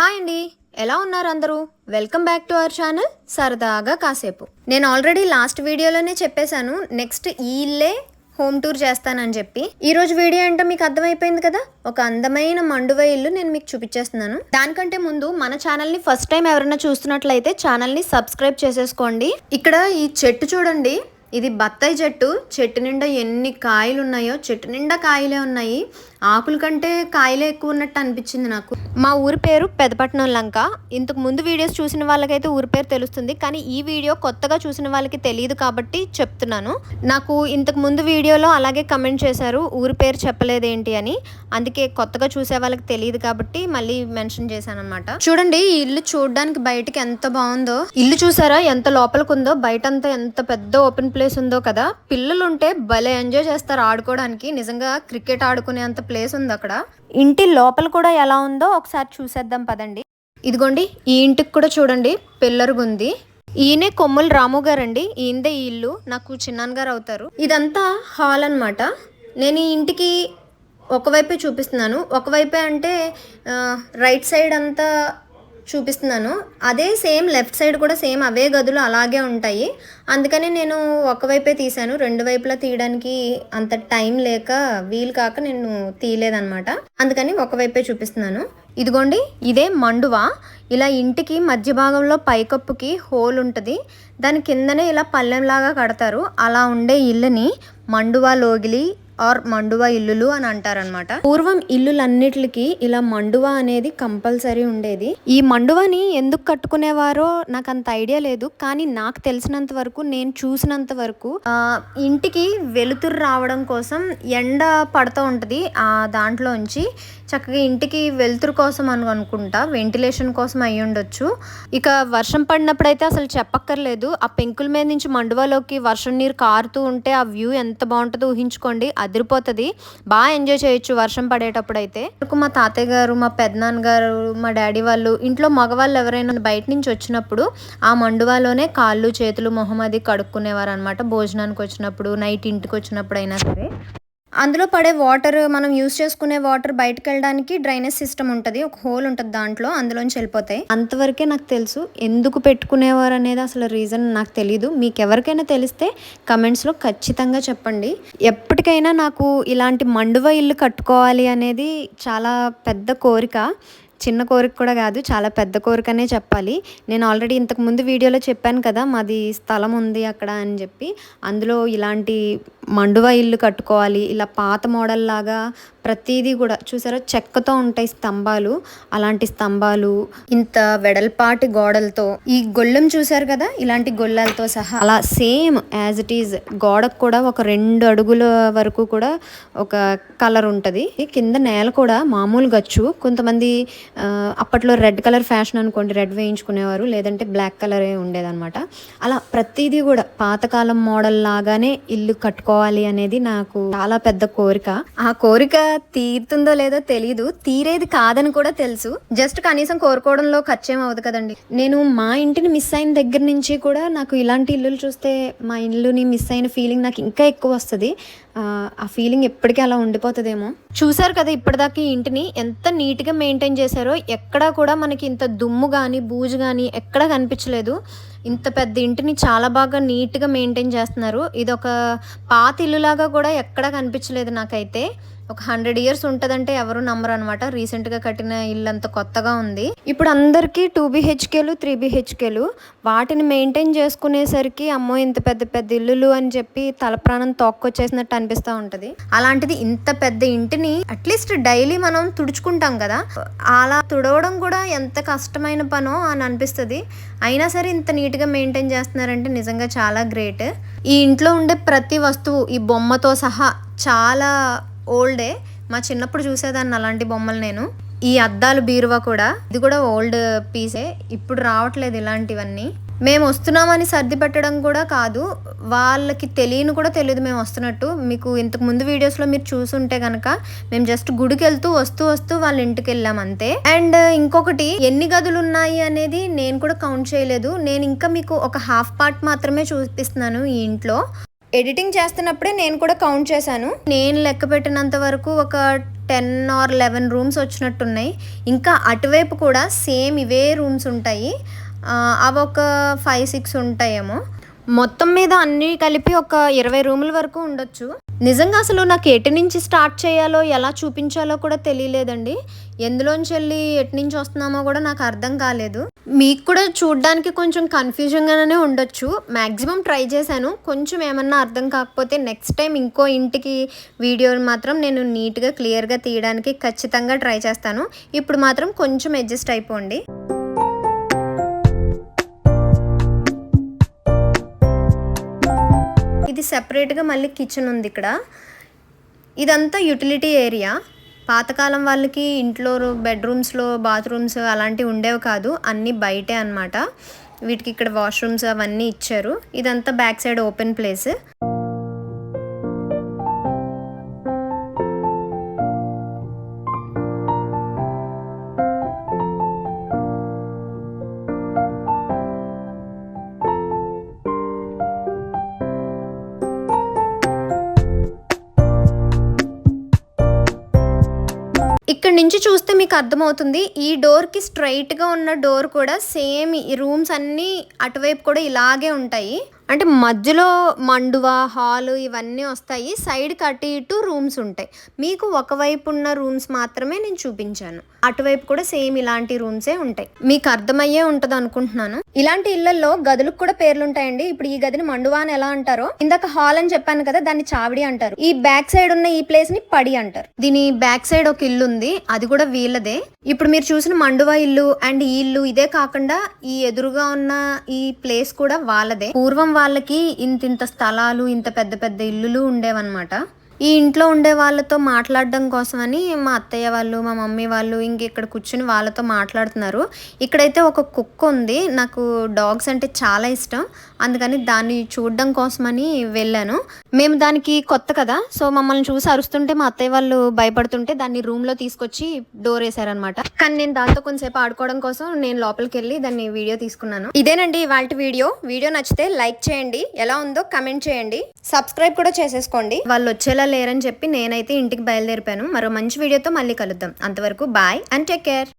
Hi అండి. ఎలా ఉన్నారు అందరూ? Welcome back to our channel. సరదాగా కాసేపు. నేను ఆల్రెడీ లాస్ట్ వీడియోలోనే చెప్పేశాను నెక్స్ట్ ఈ ఇల్లే హోమ్ టూర్ చేస్తానని చెప్పి. ఈ రోజు వీడియో అంటే మీకు అర్థమైపోయింది కదా? ఒక అందమైన మండువ ఇల్లు నేను మీకు చూపించేస్తున్నాను. దానికంటే ముందు మన ఛానల్ని ఫస్ట్ టైం ఎవరైనా చూస్తున్నట్లయితే ఛానల్ని సబ్స్క్రైబ్ చేసేసుకోండి. ఇక్కడ ఈ చెట్టు చూడండి. ఇది బత్తాయి చెట్టు చెట్టు నిండా ఎన్ని కాయలు ఉన్నాయో చెట్టు నిండా కాయలే ఉన్నాయి. ఆకుల కంటే కాయలే ఎక్కువ ఉన్నట్టు అనిపించింది నాకు. మా ఊరి పేరు పెదపట్నం లంక. ఇంతకు ముందు వీడియోస్ చూసిన వాళ్ళకైతే ఊరి పేరు తెలుస్తుంది. కానీ ఈ వీడియో కొత్తగా చూసిన వాళ్ళకి తెలియదు కాబట్టి చెప్తున్నాను. నాకు ఇంతకు ముందు వీడియోలో అలాగే కమెంట్ చేశారు. ఊరి పేరు చెప్పలేదేంటి అని. అందుకే కొత్తగా చూసే వాళ్ళకి తెలియదు కాబట్టి మళ్ళీ మెన్షన్ చేశాను అనమాట చూడండి ఈ ఇల్లు చూడడానికి బయటకి ఎంత బాగుందో. ఇల్లు చూసారా? ఎంత లోపలికి ఉందో? బయట అంతా ఎంత పెద్ద ఓపెన్ ప్లేస్ ఉందో కదా పిల్లలు ఉంటే భలే ఎంజాయ్ చేస్తారు ఆడుకోవడానికి. నిజంగా క్రికెట్ ఆడుకునే అంత ప్లేస్ ఉంది అక్కడ. ఇంటి లోపల కూడా ఎలా ఉందో ఒకసారి చూసేద్దాం పదండి. ఇదిగోండి ఈ ఇంటికి కూడా చూడండి పిల్లరుగుంది ఈయనే కొమ్ముల రాము గారు అండి ఈయనదే ఈ ఇల్లు. నాకు చిన్నాన్న గారు అవుతారు. ఇదంతా హాల్ అన్నమాట. నేను ఈ ఇంటికి ఒకవైపే చూపిస్తున్నాను. ఒకవైపే అంటే రైట్ సైడ్ అంతా చూపిస్తున్నాను. అదే సేమ్ లెఫ్ట్ సైడ్ కూడా సేమ్ అవే గదులు అలాగే ఉంటాయి. అందుకని నేను ఒకవైపే తీశాను. రెండు వైపులా తీయడానికి అంత టైం లేక వీలు కాక నేను తీయలేదన్నమాట. అందుకని ఒకవైపే చూపిస్తున్నాను. ఇదిగోండి ఇదే మండువా. ఇలా ఇంటికి మధ్య భాగంలో పైకప్పుకి హోల్ ఉంటుంది. దాని కిందనే ఇలా పల్లెంలాగా కడతారు. అలా ఉండే ఇల్లుని మండువా లోగిలి ఆర్ మండువా ఇల్లులు అని అంటారనమాట పూర్వం ఇల్లులన్నిటికి ఇలా మండువా అనేది కంపల్సరీ ఉండేది. ఈ మండువాని ఎందుకు కట్టుకునేవారో నాకు అంత ఐడియా లేదు. కానీ నాకు తెలిసినంత వరకు నేను చూసినంత వరకు ఇంటికి వెలుతురు రావడం కోసం ఎండ పడుతూ ఉంటుంది ఆ దాంట్లోంచి. చక్కగా ఇంటికి వెలుతురు కోసం అని అనుకుంటా వెంటిలేషన్ కోసం అయి ఉండొచ్చు. ఇక వర్షం పడినప్పుడైతే అసలు చెప్పక్కర్లేదు. ఆ పెంకుల మీద నుంచి మండువాలోకి వర్షం నీరు కారుతూ ఉంటే ఆ వ్యూ ఎంత బాగుంటుందో ఊహించుకోండి అదిరిపోతుంది. బాగా ఎంజాయ్ చేయొచ్చు వర్షం పడేటప్పుడు అయితే నాకు మా తాతయ్య గారు మా పెద్దనాన్న గారు మా డాడీ వాళ్ళు ఇంట్లో మగవాళ్ళు ఎవరైనా బయట నుంచి వచ్చినప్పుడు ఆ మండువాలోనే కాళ్ళు చేతులు మొహం అది కడుక్కునేవారు అనమాట భోజనానికి వచ్చినప్పుడు నైట్ ఇంటికి వచ్చినప్పుడు అయినా సరే. అందులో పడే వాటర్ మనం యూస్ చేసుకునే వాటర్ బయటకు వెళ్ళడానికి డ్రైనేజ్ సిస్టమ్ ఉంటుంది. ఒక హోల్ ఉంటుంది దాంట్లో అందులోంచి వెళ్ళిపోతాయి. అంతవరకే నాకు తెలుసు ఎందుకు పెట్టుకునేవారు అనేది అసలు రీజన్ నాకు తెలియదు మీకు ఎవరికైనా తెలిస్తే కమెంట్స్లో ఖచ్చితంగా చెప్పండి. ఎప్పటికైనా నాకు ఇలాంటి మండువ ఇల్లు కట్టుకోవాలి అనేది చాలా పెద్ద కోరిక. చిన్న కోరిక కూడా కాదు చాలా పెద్ద కోరికనే చెప్పాలి. నేను ఆల్రెడీ ఇంతకుముందు వీడియోలో చెప్పాను కదా మాది స్థలం ఉంది అక్కడ అని చెప్పి. అందులో ఇలాంటి మండువ ఇల్లు కట్టుకోవాలి ఇలా పాత మోడల్ లాగా ప్రతిదీ కూడా చూసారా? చెక్కతో ఉంటాయి స్తంభాలు. అలాంటి స్తంభాలు ఇంత వెడల్పాటి గోడలతో ఈ గొళ్ళెం చూసారు కదా? ఇలాంటి గొల్లలతో సహా. అలా సేమ్ యాజ్ ఇట్ ఈజ్ గోడకు కూడా ఒక రెండు అడుగుల వరకు కూడా ఒక కలర్ ఉంటుంది. కింద నేల కూడా మామూలు గచ్చు. కొంతమంది అప్పట్లో రెడ్ కలర్ ఫ్యాషన్ అనుకోండి రెడ్ వేయించుకునేవారు లేదంటే బ్లాక్ కలరే ఉండేదన్నమాట. అలా ప్రతిదీ కూడా పాతకాలం మోడల్ లాగానే ఇల్లు కట్టుకోవాలి అనేది నాకు చాలా పెద్ద కోరిక. ఆ కోరిక తీరుతుందో లేదో తెలియదు తీరేది కాదని కూడా తెలుసు. జస్ట్ కనీసం కోరుకోవడంలో ఖర్చేం అవ్వదు కదండి. నేను మా ఇంటిని మిస్ అయిన దగ్గర నుంచి కూడా నాకు ఇలాంటి ఇల్లులు చూస్తే మా ఇల్లుని మిస్ అయిన ఫీలింగ్ నాకు ఇంకా ఎక్కువ వస్తుంది. ఆ, ఫీలింగ్ ఎప్పటికీ అలా ఉండిపోతుందేమో. చూసారు కదా ఇప్పటిదాకా ఇంటిని ఎంత నీట్గా మెయింటైన్ చేశారో ఎక్కడా కూడా మనకి ఇంత దుమ్ము కానీ బూజు కానీ ఎక్కడా కనిపించలేదు. ఇంత పెద్ద ఇంటిని చాలా బాగా నీట్గా మెయింటైన్ చేస్తున్నారు. ఇది ఒక పాత ఇల్లులాగా కూడా ఎక్కడా కనిపించలేదు నాకైతే. ఒక హండ్రెడ్ ఇయర్స్ ఉంటుందంటే ఎవరు నమ్మరు అనమాట రీసెంట్గా కట్టిన ఇల్లు అంత కొత్తగా ఉంది. ఇప్పుడు అందరికీ టూ బిహెచ్కేలు త్రీ బిహెచ్కేలు వాటిని మెయింటైన్ చేసుకునేసరికి అమ్మో ఇంత పెద్ద పెద్ద ఇల్లులు అని చెప్పి తల ప్రాణం తోక్కొచ్చేసినట్టు అనిపిస్తూ ఉంటుంది. అలాంటిది ఇంత పెద్ద ఇంటిని అట్లీస్ట్ డైలీ మనం తుడుచుకుంటాం కదా. అలా తుడవడం కూడా ఎంత కష్టమైన పనో అని అనిపిస్తుంది. అయినా సరే ఇంత నీట్గా మెయింటైన్ చేస్తున్నారంటే నిజంగా చాలా గ్రేట్ ఈ ఇంట్లో ఉండే ప్రతి వస్తువు ఈ బొమ్మతో సహా చాలా ఓల్డే. మా చిన్నప్పుడు చూసేదాన్ని అలాంటి బొమ్మలు నేను. ఈ అద్దాలు బీరువా కూడా. ఇది కూడా ఓల్డ్ పీసే. ఇప్పుడు రావట్లేదు ఇలాంటివన్నీ. మేము వస్తున్నామని సర్ది పెట్టడం కూడా కాదు. వాళ్ళకి తెలియని కూడా తెలియదు మేము వస్తున్నట్టు. మీకు ఇంతకు ముందు వీడియోస్లో మీరు చూసుంటే కనుక మేము జస్ట్ గుడికి వెళ్తూ వస్తూ వస్తూ వాళ్ళ ఇంటికి వెళ్ళాం అంతే. అండ్ ఇంకొకటి ఎన్ని గదులు ఉన్నాయి అనేది నేను కూడా కౌంట్ చేయలేదు. నేను ఇంకా మీకు ఒక హాఫ్ పార్ట్ మాత్రమే చూపిస్తున్నాను ఈ ఇంట్లో. ఎడిటింగ్ చేస్తున్నప్పుడే నేను కూడా కౌంట్ చేశాను. నేను లెక్క పెట్టినంత వరకు ఒక టెన్ ఆర్ లెవెన్ రూమ్స్ వచ్చినట్టున్నాయి. ఇంకా అటువైపు కూడా సేమ్ ఇవే రూమ్స్ ఉంటాయి. అవి ఒక ఫైవ్ సిక్స్ ఉంటాయేమో. మొత్తం మీద అన్నీ కలిపి ఒక ఇరవై రూముల వరకు ఉండొచ్చు. నిజంగా అసలు నాకు ఎటు నుంచి స్టార్ట్ చేయాలో ఎలా చూపించాలో కూడా తెలియలేదండి. ఎందులోంచి వెళ్ళి ఎటు నుంచి వస్తున్నామో కూడా నాకు అర్థం కాలేదు. మీకు కూడా చూడడానికి కొంచెం కన్ఫ్యూజన్గానే ఉండొచ్చు. మ్యాక్సిమం ట్రై చేశాను. కొంచెం ఏమన్నా అర్థం కాకపోతే నెక్స్ట్ టైం ఇంకో ఇంటికి వీడియోని మాత్రం నేను నీట్గా క్లియర్గా తీయడానికి ఖచ్చితంగా ట్రై చేస్తాను. ఇప్పుడు మాత్రం కొంచెం అడ్జస్ట్ అయిపోండి. ఇది సెపరేట్గా మళ్ళీ కిచెన్ ఉంది ఇక్కడ. ఇదంతా యూటిలిటీ ఏరియా పాతకాలం వాళ్ళకి ఇంట్లో బెడ్రూమ్స్లో బాత్రూమ్స్ అలాంటివి ఉండేవి కాదు. అన్నీ బయటే అన్నమాట. వీటికి ఇక్కడ వాష్రూమ్స్ అవన్నీ ఇచ్చారు. ఇదంతా బ్యాక్ సైడ్ ఓపెన్ ప్లేస్ ఇక్కడ నుంచి చూస్తే మీకు అర్థమవుతుంది ఈ డోర్కి స్ట్రైట్గా ఉన్న డోర్ కూడా సేమ్ ఈ రూమ్స్ అన్నీ అటువైపు కూడా ఇలాగే ఉంటాయి. అంటే మధ్యలో మండువా హాల్ ఇవన్నీ వస్తాయి. సైడ్కి అటు ఇటు రూమ్స్ ఉంటాయి. మీకు ఒకవైపు ఉన్న రూమ్స్ మాత్రమే నేను చూపించాను. అటువైపు కూడా సేమ్ ఇలాంటి రూమ్సే ఉంటాయి. మీకు అర్థమయ్యే ఉంటుంది అనుకుంటున్నాను. ఇలాంటి ఇళ్ళలో గదులకు కూడా పేర్లు ఉంటాయండి. ఇప్పుడు ఈ గదిని మండువా అని ఎలా అంటారో ఇందాక హాల్ అని చెప్పాను కదా దాన్ని చావిడి అంటారు. ఈ బ్యాక్ సైడ్ ఉన్న ఈ ప్లేస్ని పడి అంటారు. దీని బ్యాక్ సైడ్ ఒక ఇల్లు ఉంది. అది కూడా వీళ్ళదే. ఇప్పుడు మీరు చూసిన మండువా ఇల్లు అండ్ ఈ ఇల్లు ఇదే కాకుండా ఈ ఎదురుగా ఉన్న ఈ ప్లేస్ కూడా వాళ్ళదే. పూర్వం వాళ్ళకి ఇంత ఇంత స్థలాలు ఇంత పెద్ద పెద్ద ఇల్లులు ఉండేవన్నమాట. ఈ ఇంట్లో ఉండే వాళ్ళతో మాట్లాడడం కోసమని మా అత్తయ్య వాళ్ళు మా మమ్మీ వాళ్ళు ఇంక ఇక్కడ కూర్చుని వాళ్ళతో మాట్లాడుతున్నారు. ఇక్కడైతే ఒక కుక్క ఉంది. నాకు డాగ్స్ అంటే చాలా ఇష్టం. అందుకని దాన్ని చూడడం కోసమని వెళ్ళాను. మేము దానికి కొత్త కదా సో మమ్మల్ని చూసి అరుస్తుంటే మా అత్తయ్య వాళ్ళు భయపడుతుంటే దాన్ని రూమ్లో తీసుకొచ్చి డోర్ వేసారనమాట కానీ నేను దాంతో కొంతసేపు ఆడుకోవడం కోసం నేను లోపలికి వెళ్ళి దాన్ని వీడియో తీసుకున్నాను. ఇదేనండి ఇవాళ వీడియో. వీడియో నచ్చితే లైక్ చేయండి. ఎలా ఉందో కమెంట్ చేయండి. సబ్స్క్రైబ్ కూడా చేసేసుకోండి. వాళ్ళు వచ్చేలా లేరని చెప్పి నేనైతే ఇంటికి బయలుదేరిపాను మరో మంచి వీడియోతో మళ్ళీ కలుద్దాం. అంతవరకు బాయ్ అండ్ టేక్ కేర్.